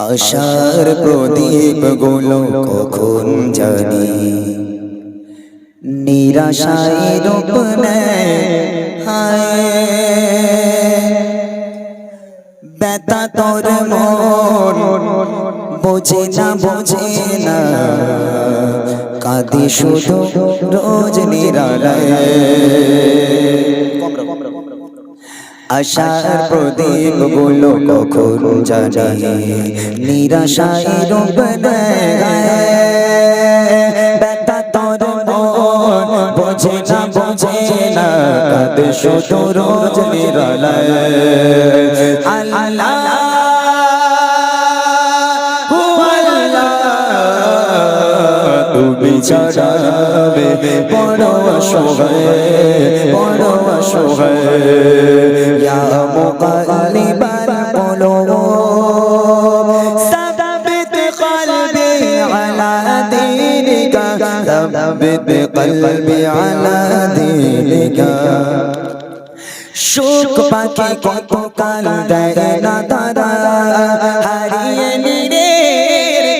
আশার প্রদীপগুলো কখন জানি। নিরাশায় রূপ নেয় তোর মন, বোঝে না বোঝে না। কাঁদি শুধু রোজ নিরালায়। আশার প্রদীপগুলো কখন জানি? নিরাশায় রূপ মন, বোঝে না বোঝে না রোজ নিরালায়। তুমি ছাড়াবে বড় অসহায় বড় অসহায়। শোক পাখি কত কাল দেয় না তারা, হারিয়ে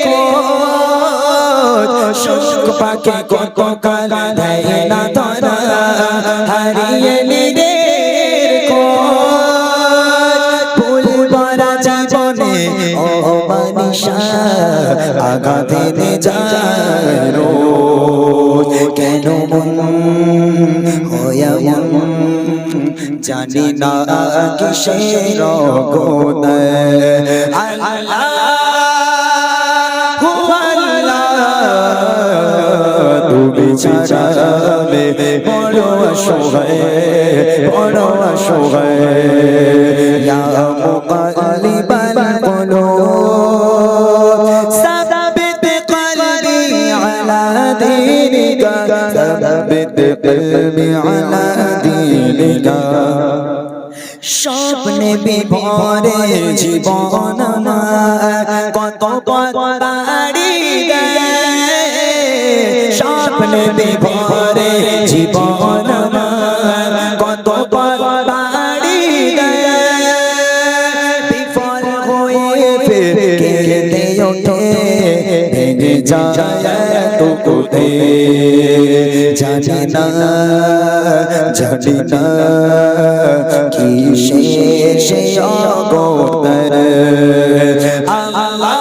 খোঁজ। শোক পাখি কত কাল দেয় না তারা, হারিয়ে নিরের আঘাতে নে যায় রোজ কেন হয়া জানি না কিসের তুমি ছাড়াবে বড় অসহায় বড় অসহায়। ইয়া মুকাল্লিবাল কুলুব দীনিকা সাদাবিত কলবি আলা দীনিকা। স্বপ্নে বিভরে জীবন কত পাড়ি স্বপ্নে বিভরে জীবন কত পাড়ি বিফল হয়ে ফের কেঁদে ওঠে, ভেঙে যায়। না জানি না কি সে অগোদর আল্লাহ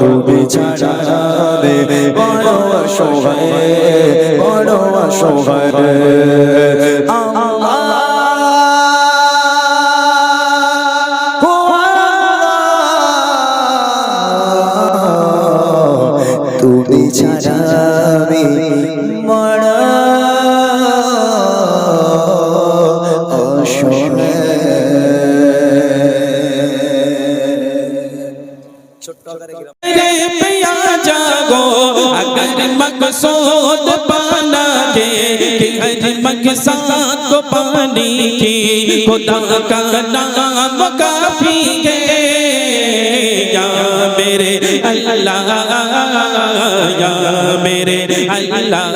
তুমি ছাড়াবে বড় অসহায় বড় অসহায়। তুমি ছাড়া আমি মরা مقصود پانا کے کہ ہر مقصد کو پانی کی خدا کا نام کافی ہے मेरे अल्लाह या मेरे अल्लाह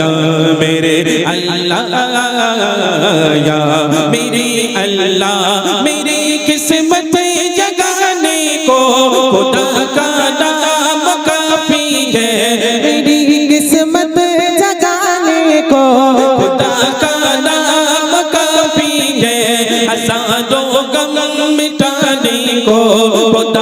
या मेरे अल्लाह या मेरे अल्लाह मेरी किस्मत जगाने को खुदा का नाम काफी है मेरी किस्मत जगाने को खुदा का नाम काफी है हसादो गम मिटाने को खुदा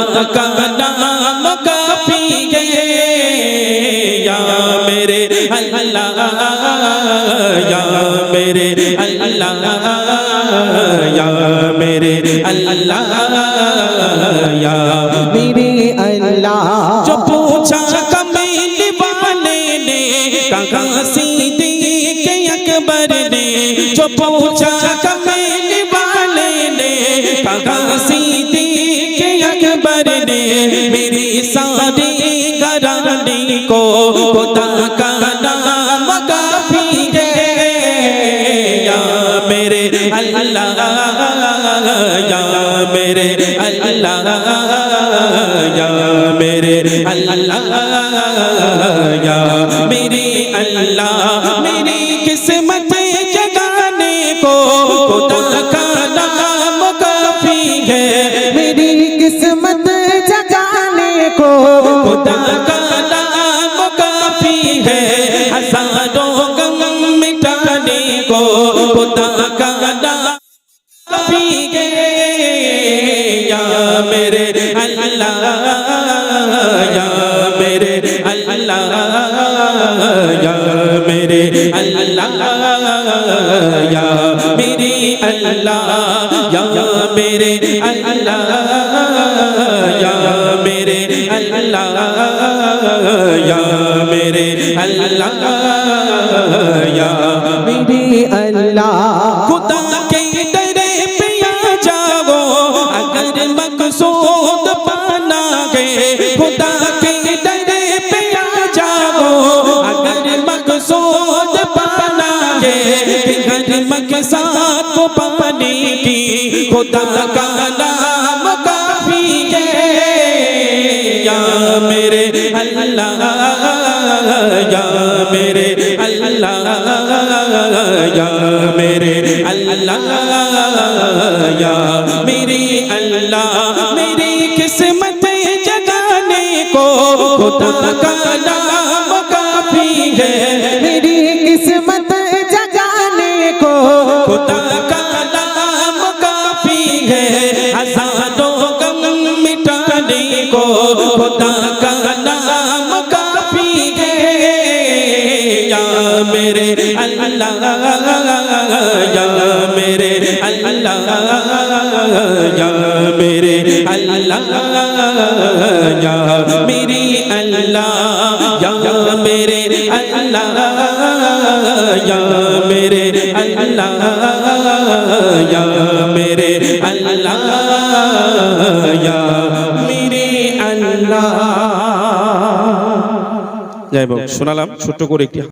या मेरे अल्लाह या मेरे अल्लाह जो पूछा कमील वाले ने कहा सीधी के अकबर ने जो पूछा कमील वाले ने कहा सीधी के अकबर ने मेरी सारी घरानी को खुदा का میرے اللہ، یا میرے اللہ، یا میرے اللہ، یا میرے اللہ، میری قسمت جگانے کو، خدا کا نام کافی ہے۔ میری قسمت جگانے کو، خدا کا نام کافی ہے۔ ہزاروں मेरे अल्लाह या मेरे अल्लाह या मेरे अल्लाह या मेरे अल्लाह या मेरे अल्लाह या मेरे अल्लाह या मेरे अल्लाह خدا کا نام کافی ہے۔ یا میرے اللہ، یا میرے اللہ، یا میرے اللہ، یا میری اللہ، میری قسمت جگانے کو خدا کا मिटाने को खुदा का नाम काफी है या मेरे अल्लाह या मेरे अल्लाह या मेरे अल्लाह या मेरी अल्लाह या मेरे अल्लाह या मेरे अल्लाह যাই হোক শোনালাম ছোট্ট করে একটি